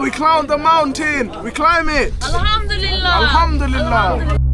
We climbed the mountain. We climb it. Alhamdulillah. Alhamdulillah.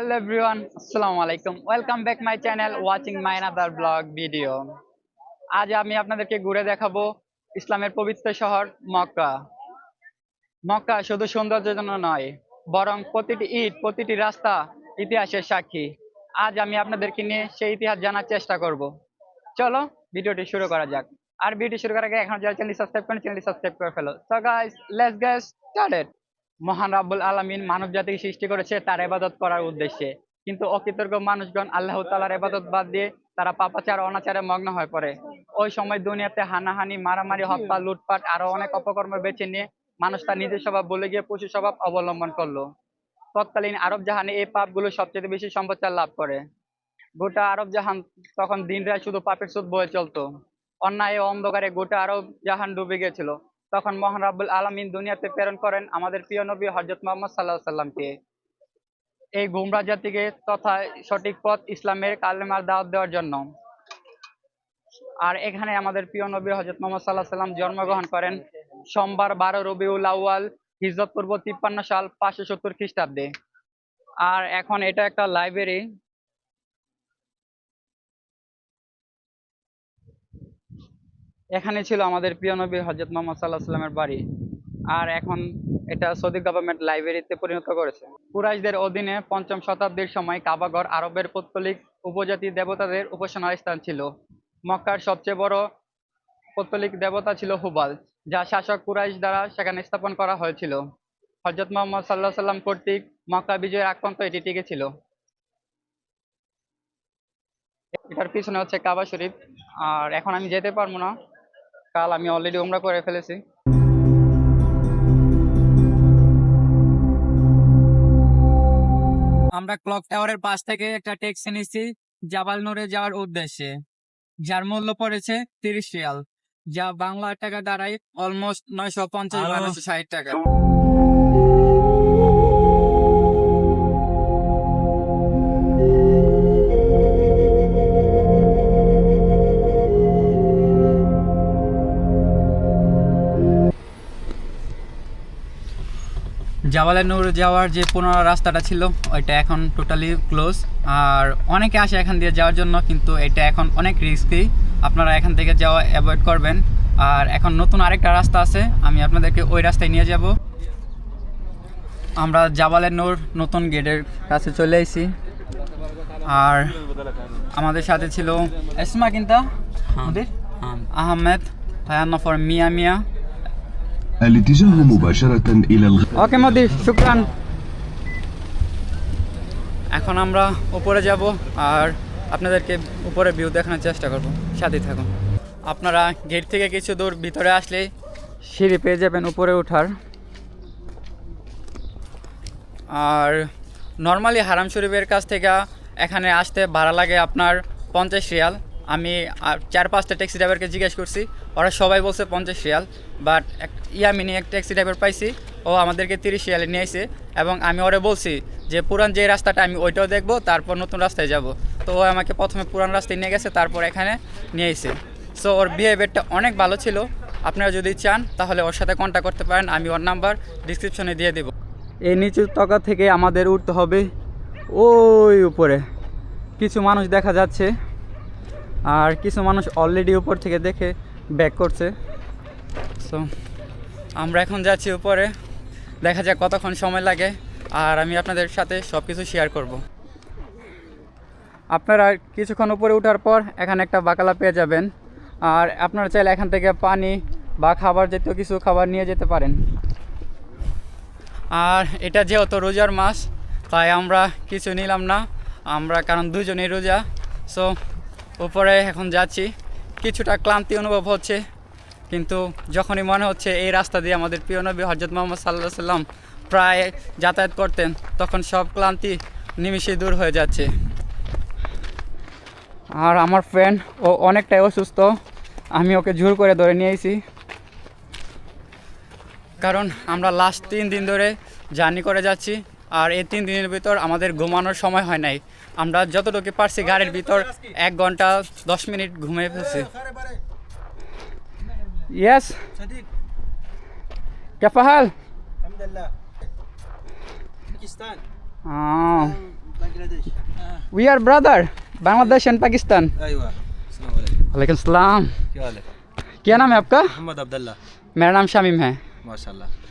Hello everyone, Assalamu alaikum. Welcome back my channel watching my another vlog video. আজ আমি আপনাদেরকে ঘুরে দেখাবো ইসলামের পবিত্র শহর মক্কা। মক্কা শুধু সৌন্দর্যের জন্য নয় বরং প্রতিটি ইট প্রতিটি রাস্তা ইতিহাসের সাক্ষী। আজ আমি আপনাদেরকে নিয়ে সেই ইতিহাস জানার চেষ্টা করব। চলো ভিডিওটি শুরু করা যাক। আর ভিডিও শুরু করার আগে এখন যারা চ্যানেল সাবস্ক্রাইব করেন চ্যানেলটি সাবস্ক্রাইব করে ফেলো। So guys let's get started মহান রাব্বুল আলামিন মানব জাতিকে সৃষ্টি করেছে তার ইবাদত করার উদ্দেশ্যে। কিন্তু অকৃতজ্ঞ মানুষগণ আল্লাহ তাআলার ইবাদত বাদ দিয়ে তারা পাপাচার অনাচারে মগ্ন হয়ে পড়ে। ওই সময় দুনিয়াতে হানাহানি, মারামারি, হত্যা, লুটপাট, আরও অনেক অপকর্ম বেছে নিয়ে মানুষ তার নিজের স্বভাব বলে গিয়ে পশু স্বভাব অবলম্বন করল। তৎকালীন আরব জাহানে এই পাপগুলো সবচেয়ে বেশি সম্প্রচার লাভ করে। গোটা আরব জাহান তখন দিন রাত শুধু পাপের সুদ বয়ে চলতো। অন্যায় অন্ধকারে গোটা আরব জাহান ডুবে গেছিল তখন মহান রাব্বুল আলামিন দুনিয়াতে প্রেরণ করেন আমাদের প্রিয় নবী হযরত মুহাম্মদ আলাইহি সাল্লামকে এই গুমরা জাতিকে তথা সঠিক পথ ইসলামের কালেমার দাওয়াত দেওয়ার জন্য। আর এখানে আমাদের প্রিয় নবী হযরত মুহাম্মদ আলাইহি সাল্লাম জন্মগ্রহণ করেন সোমবার বারো রবিউল আউয়াল, হিজরত পূর্ব তিপ্পান্ন সাল পাঁচশো সত্তর খ্রিস্টাব্দে। আর এখন এটা একটা লাইব্রেরি এখানে ছিল আমাদের প্রিয় নবী হজরত মোহাম্মদ সাল্লাহ সাল্লামের বাড়ি। আর এখন এটা সৌদি গভর্নমেন্ট লাইব্রেরিতে পরিণত করেছে। কুরাইশদের অধীনে পঞ্চম শতাব্দীর সময় কাবাগর আরবের পৌত্তলিক উপজাতি দেবতাদের উপাসনার স্থান ছিল। মক্কার সবচেয়ে বড় পৌত্তলিক দেবতা ছিল হুবাল, যা শাসক কুরাইশ দ্বারা সেখানে স্থাপন করা হয়েছিল। হজরত মোহাম্মদ সাল্লাহ সাল্লাম কর্তৃক মক্কা বিজয়ের আগ পর্যন্ত এটি টিকে ছিল। এটার পিছনে হচ্ছে কাবা শরীফ। আর এখন আমি যেতে পারব না। কাল আমি অলরেডি ওমরা করে ফেলেছি। আমরা ক্লক টাওয়ারের পাশ থেকে একটা ট্যাক্সি নিচ্ছি জাবাল নোরে যাওয়ার উদ্দেশ্যে। যার মূল্য পড়েছে তিরিশ রিয়াল যা বাংলা টাকা দাঁড়ায় অলমোস্ট নয়শো পঞ্চাশ ষাট টাকা। জাবালের নূর যাওয়ার যে পুনরায় রাস্তাটা ছিল ওইটা এখন টোটালি ক্লোজ আর অনেকে আসে এখান দিয়ে যাওয়ার জন্য কিন্তু এটা এখন অনেক রিস্কি আপনারা এখান থেকে যাওয়া অ্যাভয়েড করবেন। আর এখন নতুন আরেকটা রাস্তা আছে আমি আপনাদেরকে ওই রাস্তায় নিয়ে যাব। আমরা জাবালের নূর নতুন গেটের কাছে চলে এসেছি। আর আমাদের সাথে ছিল এসমা কিন্তা? আমাদের? আহমেদ ভায়ান্ন ফর মিয়া মিয়া। الاتجاه مباشرة إلى الغ... ওকে মোদি শুক্রান এখন আমরা উপরে যাব আর আপনাদেরকে উপরে ভিউ দেখানোর চেষ্টা করব সাথে থাকুন আপনারা গেট থেকে কিছু দূর ভিতরে আসলে সিঁড়ি পেয়ে যাবেন উপরে ওঠার আর নর্মালি হারাম শরীফের কাছ থেকে এখানে আসতে ভাড়া লাগে আপনার পঞ্চাশ রিয়াল আমি চার, পাঁচটা ট্যাক্সি ড্রাইভারকে জিজ্ঞেস করছি। ওরা সবাই বলছে পঞ্চাশ রিয়াল বাট এক ইয়ামিনি এক ট্যাক্সি ড্রাইভার পাইছি, ও আমাদেরকে তিরিশ রিয়ালে নিয়ে আসে এবং আমি ওরে বলছি যে পুরান যে রাস্তাটা আমি ওইটাও দেখব, তারপর নতুন রাস্তায় যাব। তো ও আমাকে প্রথমে পুরান রাস্তায় নিয়ে গেছে, তারপর এখানে নিয়ে এসে সো ওর বিহেভিয়ারটা অনেক ভালো ছিল। আপনারা যদি চান, তাহলে ওর সাথে কন্ট্যাক্ট করতে পারেন, আমি ওর নাম্বার ডিসক্রিপশনে দিয়ে দেবো। এই নিচু তকা থেকে আমাদের উঠতে হবে। ওই উপরে, কিছু মানুষ দেখা যাচ্ছে। আর কিছু মানুষ অলরেডি উপর থেকে দেখে ব্যাক করছে। সো আমরা এখন যাচ্ছি উপরে। দেখা যাক কতক্ষণ সময় লাগে। আর আমি আপনাদের সাথে সব কিছু শেয়ার করব। আপনারা কিছুক্ষণ উপরে ওঠার পর এখানে একটা বাকালা পেয়ে যাবেন। আর আপনারা চাইলে এখান থেকে পানি বা খাবার জাতীয় কিছু খাবার নিয়ে যেতে পারেন। আর এটা যেহেতু রোজার মাস, তাই আমরা কিছু নিলাম না। আমরা কারণ দুজনেই রোজা। সো উপরে এখন যাচ্ছি। কিছুটা ক্লান্তি অনুভব হচ্ছে, কিন্তু যখনই মনে হচ্ছে এই রাস্তা দিয়ে আমাদের প্রিয় নবী হজরত মোহাম্মদ সাল্লাহ সাল্লাম প্রায় যাতায়াত করতেন, তখন সব ক্লান্তি নিমিষে দূর হয়ে যাচ্ছে। আর আমার ফ্রেন্ড ও অনেকটাই অসুস্থ, আমি ওকে জোর করে ধরে নিয়েছি। কারণ আমরা লাস্ট তিন দিন ধরে জার্নি করে যাচ্ছি। আর এই তিন দিনের ভিতর আমাদের ঘুমানোর সময় হয় নাই। আমরা যতটুকু পারছি গাড়ির ভিতর এক ঘণ্টা দশ মিনিট ঘুমিয়ে ফেলছি। ইয়েস কেফা হাল? We are brother Bangladesh and Pakistan ওয়ালাইকুম सलाम क्या नाम है आपका मोहम्मद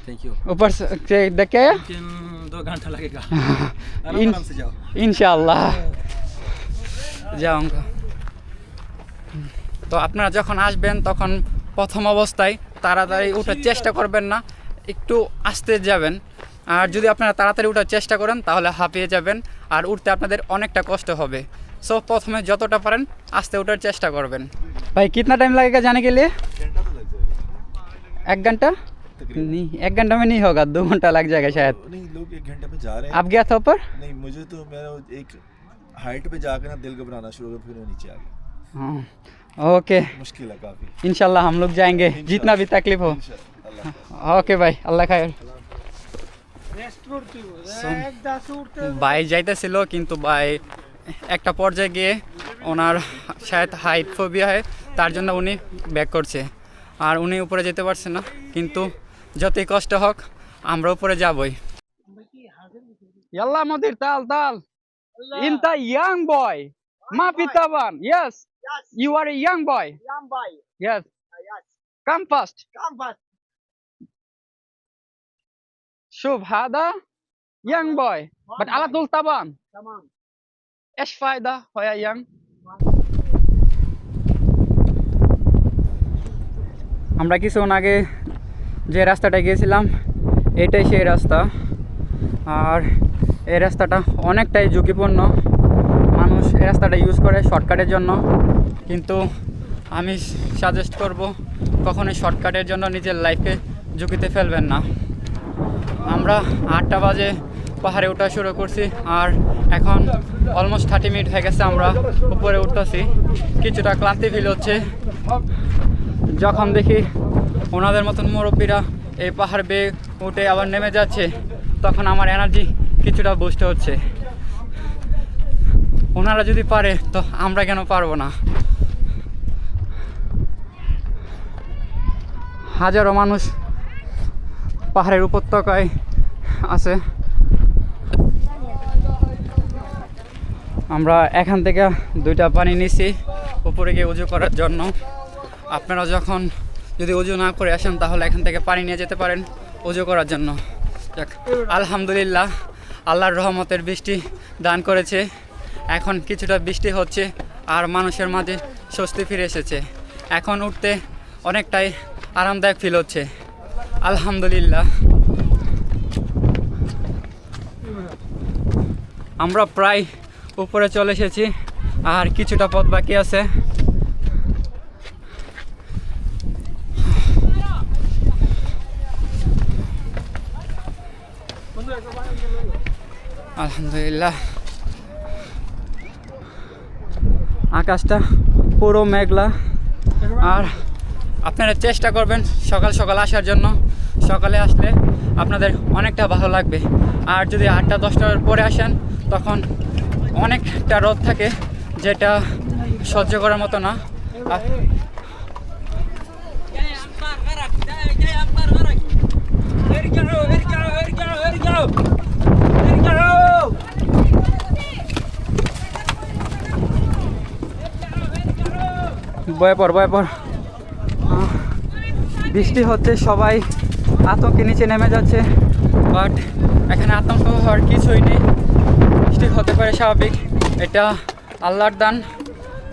थैंक यू ऊपर से से देख के आया यमकिन दो घंटा लगेगा आराम इन- आराम से जाओ ইনশাআল্লাহ যাওঙ্গা তো আপনারা যখন আসবেন তখন প্রথম অবস্থায় তাড়াতাড়ি ওঠার চেষ্টা করবেন না একটু আস্তে যাবেন আর যদি আপনারা তাড়াতাড়ি ওঠার চেষ্টা করেন তাহলে হাঁপিয়ে যাবেন আর উঠতে আপনাদের অনেকটা কষ্ট হবে সো প্রথমে যতটা পারেন আস্তে ওঠার চেষ্টা করবেন ভাই कितना टाइम लगेगा जाने के लिए एक घंटा नहीं एक घंटा में नहीं होगा दो घंटा लग जाएगा शायद नहीं लोग एक घंटे में जा रहे हैं आप गया था ऊपर नहीं मुझे तो मेरा एक हाइट पे जाकर ना दिल घबराना शुरू हो गया फिर मैं नीचे आ गया हाँ ओके मुश्किल है काफी इंशाल्लाह हम लोग जाएंगे जितना भी तकलीफ हो इंशाल्लाह अल्लाह ওকে ভাই আল্লাহ খায়ের ভাই যাইতেছিল কিন্তু ভাই একটা পর্যায়ে গিয়ে ওনার শায়দ হাইট ফোবিয়া হয় তার জন্য উনি ব্যাক করছে আর উনি উপরে যেতে পারছে না কিন্তু যতই কষ্ট হোক আমরা উপরে যাবই ইয়াল্লা মদির তাল তাল ইনতা ইয়াং বয় মা পিতাবান yes you are a young boy Young boy. Yes Yes. Come first Come first. شوف هذا young boy but على طول طبعا Tamam. ايش فايدة يا young আমরা কিছুক্ষণ আগে যে রাস্তাটা গিয়েছিলাম, এটাই সেই রাস্তা। আর এই রাস্তাটা অনেকটাই ঝুঁকিপূর্ণ। মানুষ এই রাস্তাটা ইউজ করে শর্টকাটের জন্য। কিন্তু আমি সাজেস্ট করব, কখনোই শর্টকাটের জন্য নিজের লাইফকে ঝুঁকিতে ফেলবেন না। আমরা আটটা বাজে পাহাড়ে ওঠা শুরু করছি, আর এখন অলমোস্ট থার্টি মিনিট হয়ে গেছে আমরা উপরে উঠতেছি। কিছুটা ক্লান্তি ফিল হচ্ছে। যখন দেখি ওনাদের মতন মুরব্বীরা এই পাহাড় বেয়ে উঠে আবার নেমে যাচ্ছে, তখন আমার এনার্জি কিছুটা বুঝতে হচ্ছে। ওনারা যদি পারে, তো আমরা কেন পারব না? হাজারো মানুষ পাহাড়ের উপত্যকায় আছে। আমরা এখান থেকে দুইটা পানি নিছি, উপরে গিয়ে উজু করার জন্য। আপনারা যখন যদি উজু না করে আসেন, তাহলে এখান থেকে পানি নিয়ে যেতে পারেন উজু করার জন্য। আলহামদুলিল্লাহ, আল্লাহর রহমতের বৃষ্টি দান করেছে। এখন কিছুটা বৃষ্টি হচ্ছে আর মানুষের মাঝে স্বস্তি ফিরে এসেছে। এখন উঠতে অনেকটাই আরামদায়ক ফিল হচ্ছে। আলহামদুলিল্লাহ। আমরা প্রায় উপরে চলে এসেছি, আর কিছুটা পথ বাকি আছে। আলহামদুলিল্লাহ। আকাশটা পুরো মেঘলা। আর আপনারা চেষ্টা করবেন সকাল সকাল আসার জন্য। সকালে আসলে আপনাদের অনেকটা ভালো লাগবে। আর যদি আটটা, দশটার পরে আসেন, তখন অনেকটা রোদ থাকে, যেটা সহ্য করার মতো না। বয়ে পর পর বৃষ্টি হচ্ছে, সবাই আতঙ্কে নিচে নেমে যাচ্ছে। বাট এখানে আতঙ্ক হওয়ার কিছুই নেই। বৃষ্টি হতে পারে স্বাভাবিক। এটা আল্লাহর দান।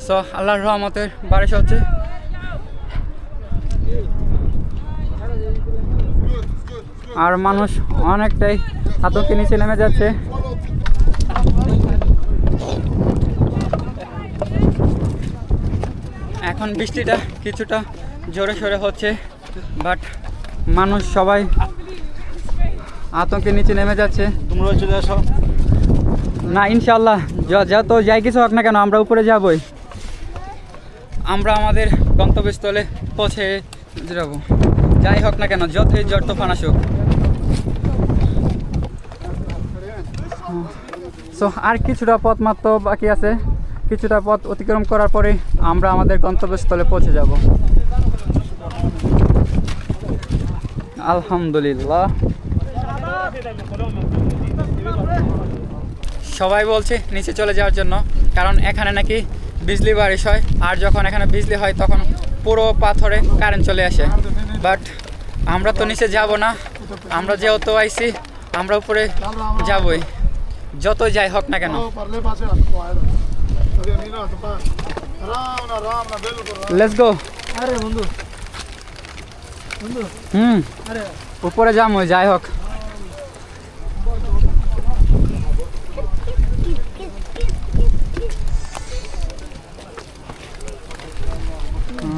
সো আল্লাহর রহমতের বারিশ হচ্ছে। আর মানুষ অনেকটাই আতঙ্কে নিচে নেমে যাচ্ছে। এখন বৃষ্টিটা কিছুটা জোরে সোরে হচ্ছে বাট মানুষ সবাই আতঙ্কে নিচে নেমে যাচ্ছে। তোমরাও চলে আসো। না ইনশাল্লাহ য- যত যাই কিছু হোক না কেন আমরা উপরে যাবই। আমরা আমাদের গন্তব্যস্থলে পৌঁছে যাব। যাই হোক না কেন যতই জ্বর তোফান আসুক। সো আর কিছুটা পথ মাত্র বাকি আছে। কিছুটা পথ অতিক্রম করার পরে আমরা আমাদের গন্তব্যস্থলে পৌঁছে যাব। আলহামদুলিল্লাহ। সবাই বলছে নিচে চলে যাওয়ার জন্য, কারণ এখানে নাকি বিজলি বারিশ হয়, আর যখন এখানে বিজলি হয় তখন পুরো পাথরে কারেন্ট চলে আসে। বাট আমরা তো নিচে যাব না, আমরা যেহেতু আইছি, আমরা উপরে যাবই। যত যাই হোক না কেন। লেটস গো আরে বন্ধু। হুম। উপরে যাব যাই হোক।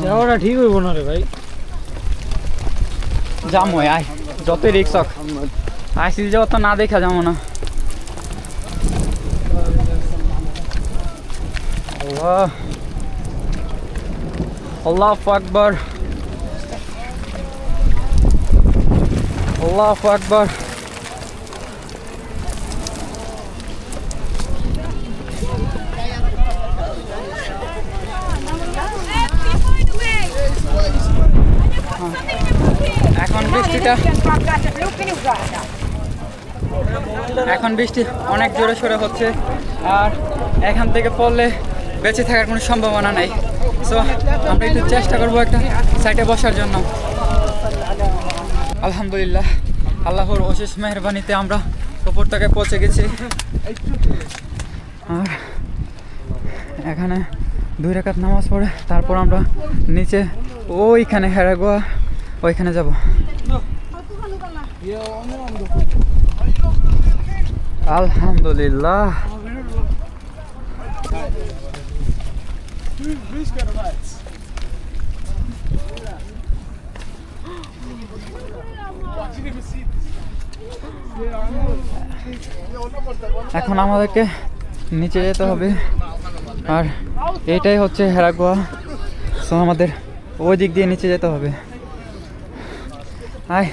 যাওয়াটা ঠিক হইব না রে ভাই। যাব আয়। যতই রিক্স হোক। আইসি যাওয়া তো না দেখা যাব না। আল্লাহ। আল্লাহ আকবর। আল্লাহ আকবর। এখন বৃষ্টিটা এখন বৃষ্টি অনেক জোরে সোরে হচ্ছে। আর এখান থেকে পড়লে বেঁচে থাকার কোনো সম্ভাবনা নেই। সো আমরা একটু চেষ্টা করব একটা সাইডে বসার জন্য। আলহামদুলিল্লাহ, আল্লাহর অশেষ মেহরবানিতে আমরা উপর থেকে পৌঁছে গেছি। আর এখানে দুই রেখাত নামাজ পড়ে, তারপর আমরা নিচে ওইখানে হেরাগোয়া ওইখানে যাব। আলহামদুলিল্লাহ। এখন আমাদেরকে নিচে যেতে হবে। আর এইটাই হচ্ছে হেরাগোয়া। সো আমাদের ওই দিক দিয়ে নিচে যেতে হবে। আয়।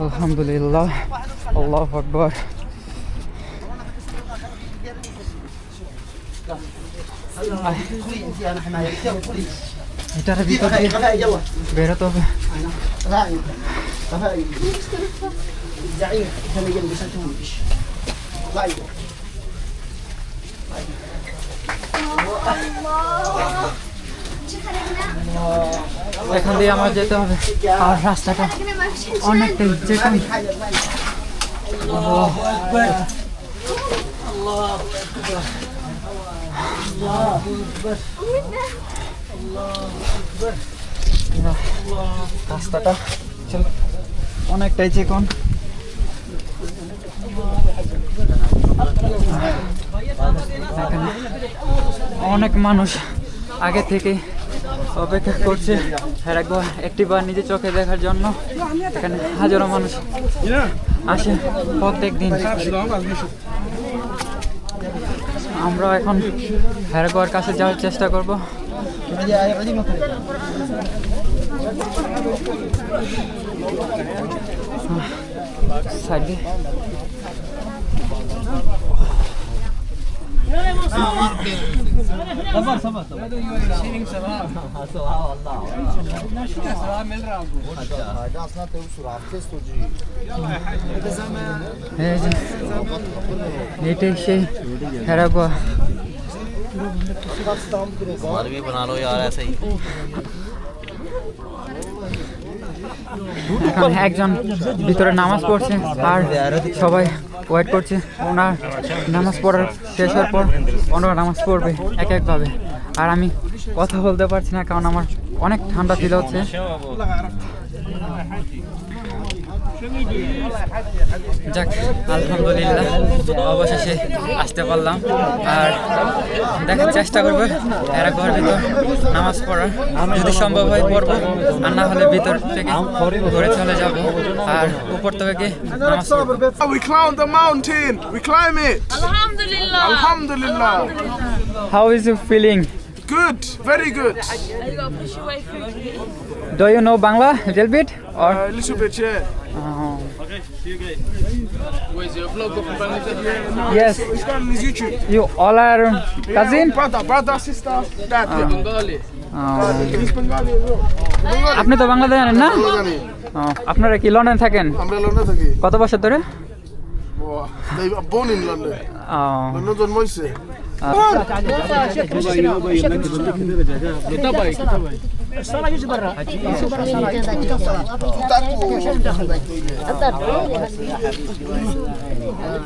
আলহামদুলিল্লাহ আল্লাহ আকবর এটার ভিতর দিয়ে বেরোতে হবে এখান দিয়ে আমার যেতে হবে। আর রাস্তাটা অনেকটাই যেখানে রাস্তাটা অনেকটাই চিকন অনেক মানুষ আগে থেকে অপেক্ষা করছে আর একবার একটি বার নিজে চোখে দেখার জন্য। এখানে হাজারো মানুষ আসে প্রত্যেক দিন। আমরা এখন হেরাগোয়ার কাছে যাওয়ার চেষ্টা করব। সাইডে। صبر صبر بنا لو یار ایسے ہی এখন একজন ভিতরে নামাজ পড়ছে, আর সবাই ওয়েট করছে। ওনার নামাজ পড়ার শেষ হওয়ার পর ওনারা নামাজ পড়বে এক একভাবে আর আমি কথা বলতে পারছি না, কারণ আমার অনেক ঠান্ডা ফিল হচ্ছে। যাক আলহামদুলিল্লাহ অবশেষে আসতে পারলাম আর দেখার চেষ্টা করব এরা ঘর ভিতর নামাজ পড়ার যদি সম্ভব হয় পড়ব আর না হলে ভিতর থেকে ঘরে চলে যাব আর উপর থেকে নামাজ পড়ব We climb the mountain. We climb it. Alhamdulillah. Alhamdulillah. How is feeling Good. Very good. Do You gotta push your way through. Do you know Bangla little bit or Uh, a little bit, yeah. Yes He's got on his YouTube. You all are cousin Brother, brother, sister, dad. yeah. Bengali. আপনি তো বাংলা জানেন না আপনারা কি London থাকেন আমরা London থাকি কত বছর ধরে Wow. They were born in London. O, London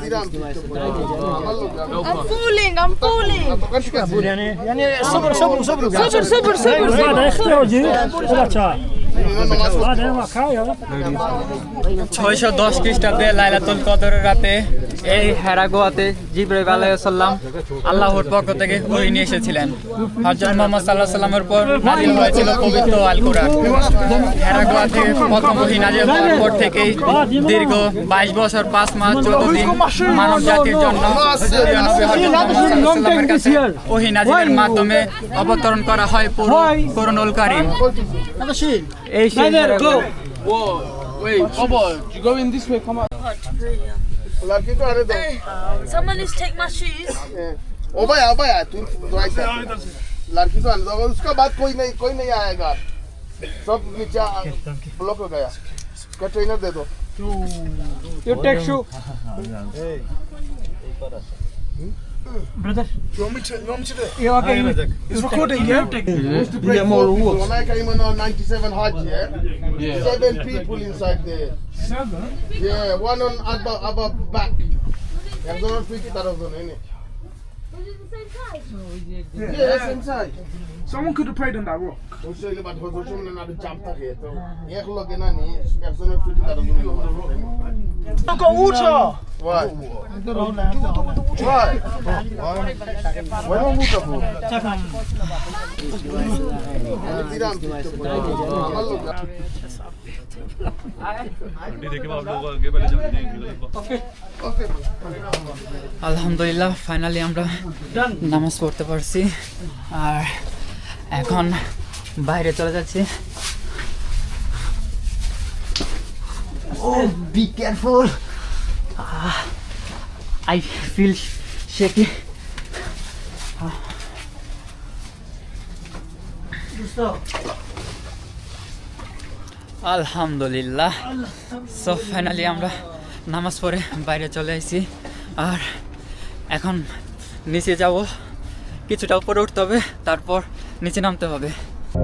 জন্ম হয়েছে I'm falling, I'm falling. يعني صبر صبر صبر صبر صبر صبر هذا اختراجي هذا هذا ما كايا ছয়শো দশ খ্রিস্টাব্দে লাইলাতুল কদরের রাতে এই হেরাগোয়াতে জিব্রাইল আলাইসাল্লাম আল্লাহর পক্ষ থেকে ওই নিয়ে এসেছিলেন। হজরত মোহাম্মদ সাল্লাহ সাল্লামের উপর নাজিল হয়েছিল পবিত্র আল কোরআন হেরাগোয়া থেকে প্রথম ওহি নাজিল হওয়ার পর থেকেই দীর্ঘ বাইশ বছর, পাঁচ মাস, চোদ্দ দিন মানব জাতির জন্য সাল্লাল্লাহু আলাইহি ওহি নাজিলের মাধ্যমে অবতরণ করা হয় পুরো করুণুল কারীম। এই সেই হেরাগোয়া। लड़की को आने दो Someone needs take my shoes. ओ भाई आ भाई तू तो ऐसे लड़की को आने दो उसका बाद कोई नहीं कोई नहीं आएगा सब नीचे ब्लॉक हो गया उसका ट्रेनर दे दो you take shoe. Brother, you want me to? You want me to do it? Yeah, okay. Hi, Rajak. It's recording, yeah. Used to break yeah, more people. When I came in on '97 Hajj, yeah? yeah, seven people inside there. Seven? Yeah, one on other other back. There's no fifty thousand in it. Was it the same size? Yeah, yeah same size. someone could have prayed on that rock অবশ্যই এলে but হজর শুনলে না জাম থাকে তো এক লগে না নি একজনের 50 তার একজন look at water Why? Why? Why don't we go? আমি দিলাম আমার লোক ওকে আলহামদুলিল্লাহ ফাইনালি আমরা নামাজ পড়তে পারছি আর এখন বাইরে চলে যাচ্ছি। ও be careful I feel shaky আলহামদুলিল্লাহ। সো ফাইনালি আমরা নামাজ পড়ে বাইরে চলে আসি আর এখন নিচে যাব। কিছুটা উপরে উঠতে হবে তারপর নিচে নামতে হবে ওই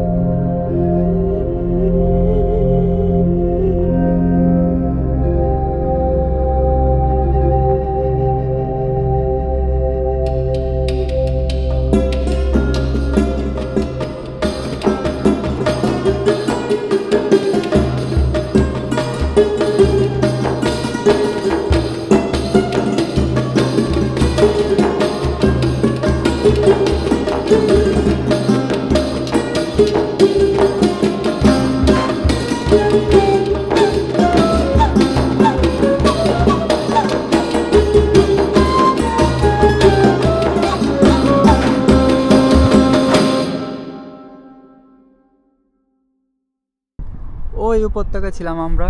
উপত্যকা ছিলাম আমরা।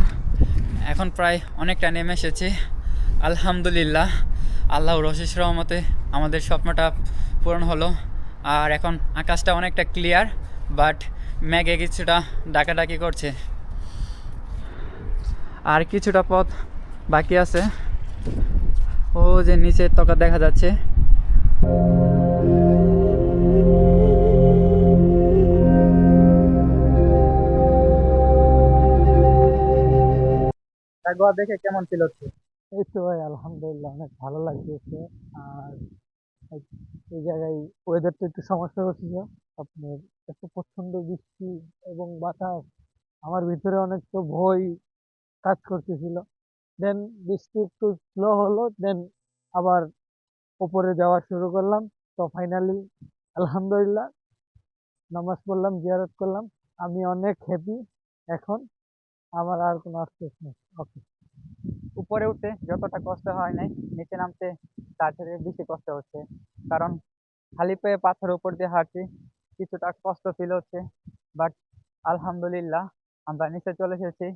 এখন প্রায় অনেকটা নেমে এসেছি। আলহামদুলিল্লাহ আল্লাহর অশেষ রহমতে আমাদের স্বপ্নটা পূরণ হলো। আর এখন আকাশটা অনেকটা ক্লিয়ার বাট ম্যাগে কিছুটা ডাকাডাকি করছে। আর কিছুটা পথ বাকি আছে। ও যে নিচের তকা দেখা যাচ্ছে। গোয়া দেখে কেমন ফিল হচ্ছে? এই তো ভাই, আলহামদুলিল্লাহ অনেক ভালো লাগতেছে। আর এই- জায়গায় ওয়েদারটা একটু সমস্যা হচ্ছিল আপনার এত প্রচণ্ড বৃষ্টি এবং বাতাস, আমার ভিতরে অনেক তো ভয় কাজ করতেছিল। দেন বৃষ্টি একটু স্লো হলো দেন আবার উপরে যাওয়া শুরু করলাম। তো ফাইনালি আলহামদুলিল্লাহ, নামাজ পড়লাম, জিয়ারত করলাম। আমি অনেক হ্যাপি এখন। আমার আর কোনো আফসোস নেই। ওকে উপরে উঠতে যতটা কষ্ট হয় নাই, নিচে নামতে তার থেকে বেশি কষ্ট হচ্ছে। কারণ খালি পায়ে পাথরের উপর দিয়ে হাঁটছি, কিছুটা কষ্ট ফিল হচ্ছে। বাট আলহামদুলিল্লাহ, আমরা নিচে চলে এসেছি।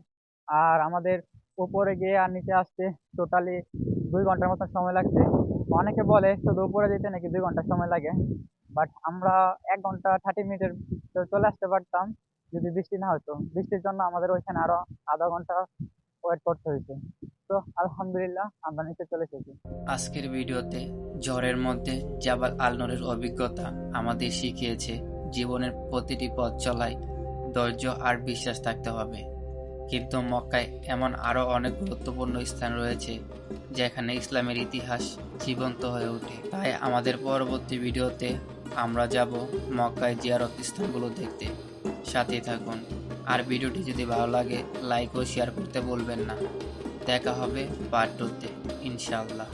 আর আমাদের উপরে গিয়ে আর নিচে আসতে টোটালি দুই ঘণ্টার মতো সময় লাগছে। অনেকে বলে শুধু উপরে যেতে নাকি দুই ঘণ্টা সময় লাগে। বাট আমরা এক ঘণ্টা থার্টি মিনিটের চলে আসতে পারতাম। যদি বৃষ্টি না হতো, বৃষ্টির জন্য আমাদের ওইখানে আরও আধা ঘণ্টা ওয়েট করতে হয়েছে তো আলহামদুলিল্লাহ আমরা নিচে চলে এসেছি। আজকের ভিডিওতে ঝড়ের মধ্যে জাবাল আলনরের অভিজ্ঞতা আমাদের শিখিয়েছে জীবনের প্রতিটি পথ চলায় ধৈর্য আর বিশ্বাস থাকতে হবে। কিন্তু মক্কায় এমন আরও অনেক গুরুত্বপূর্ণ স্থান রয়েছে যেখানে ইসলামের ইতিহাস জীবন্ত হয়ে ওঠে। তাই আমাদের পরবর্তী ভিডিওতে আমরা যাব মক্কায় জিয়ারত স্থানগুলো দেখতে। সাথেই থাকুন। আর ভিডিওটি যদি ভালো লাগে লাইক ও শেয়ার করতে বলবেন না। দেখা হবে পার্ট টুতে ইনশাআল্লাহ।